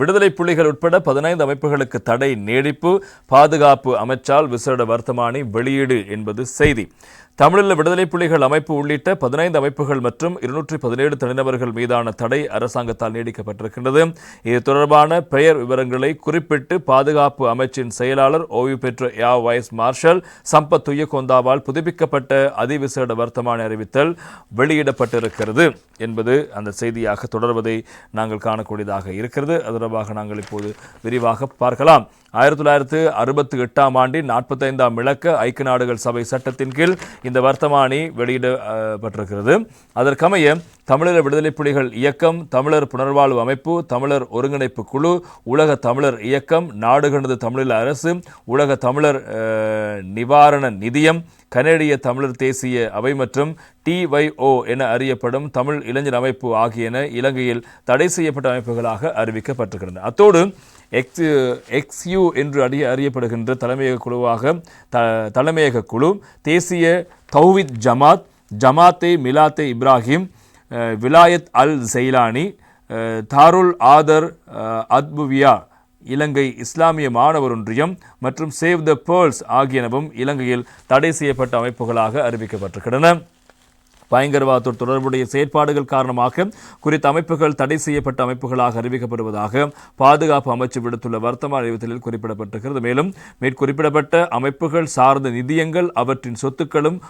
விடுதலை புலிகள் உட்பட பதினைந்து அமைப்புகளுக்கு தடை நீடிப்பு. பாதுகாப்பு அமைச்சால் விசேட வர்த்தமானி வெளியீடு என்பது செய்தி. தமிழில் விடுதலை புலிகள் அமைப்பு உள்ளிட்ட பதினைந்து அமைப்புகள் மற்றும் இருநூற்றி பதினேழு தனிநபர்கள் மீதான தடை அரசாங்கத்தால் நீடிக்கப்பட்டிருக்கின்றது. இது தொடர்பான பெயர் விவரங்களை குறிப்பிட்டு பாதுகாப்பு அமைச்சின் செயலாளர் ஓய்வு பெற்ற யா வைஸ் மார்ஷல் சம்பத் துய்யகொந்தாவால் புதுப்பிக்கப்பட்ட அதிவிசேட வர்த்தமானி அறிவித்தல் வெளியிடப்பட்டிருக்கிறது என்பது அந்த செய்தியாக தொடர்வதை நாங்கள் காணக்கூடியதாக இருக்கிறது. அதன் தொடர்பாக நாங்கள் இப்போது விரிவாக பார்க்கலாம். ஆயிரத்தி தொள்ளாயிரத்து அறுபத்தி எட்டாம் ஆண்டின் நாற்பத்தைந்தாம் இலக்க ஐக்கிய நாடுகள் சபை சட்டத்தின் கீழ் இந்த வர்த்தமானி வெளியிடப்பட்டிருக்கிறது அதற்கமைய தமிழர் விடுதலை புலிகள் இயக்கம் தமிழர் புனர்வாழ்வு அமைப்பு தமிழர் ஒருங்கிணைப்பு குழு உலக தமிழர் இயக்கம் நாடுகணது தமிழீழ அரசு உலக தமிழர் நிவாரண நிதியம் கனேடிய தமிழர் தேசிய அவை மற்றும் டிஒய்ஓ என அறியப்படும் தமிழ் இளைஞர் அமைப்பு ஆகியன இலங்கையில் தடை செய்யப்பட்ட அமைப்புகளாக அறிவிக்கப்பட்டிருக்கின்றன. அத்தோடு எக்ஸ் எக்ஸ்யூ என்று அறிய அறியப்படுகின்ற தலைமையக குழுவாக த தலைமையக குழு தேசிய தௌவித் ஜமாத் ஜமாத்தே மிலாத்தே இப்ராஹிம் விலாயத் அல் ஜெய்லானி தாருல் ஆதர் அத்புவியா இலங்கை இஸ்லாமிய மாணவர் ஒன்றியம் மற்றும் சேவ் த பேர்ல்ஸ் ஆகியனவும் இலங்கையில் தடை செய்யப்பட்ட அமைப்புகளாக அறிவிக்கப்பட்டிருக்கின்றன. பயங்கரவாதத்தோடு தொடர்புடைய செயற்பாடுகள் காரணமாக குறித்த அமைப்புகள் தடை செய்யப்பட்ட அமைப்புகளாக அறிவிக்கப்படுவதாக பாதுகாப்பு அமைச்சு விடுத்துள்ள வர்த்தமான அறிவித்தலில் குறிப்பிடப்பட்டிருக்கிறது. மேலும் மேற்குறிப்பிடப்பட்ட அமைப்புகள் சார்ந்த நிதியங்கள் அவற்றின் சொத்துக்களும்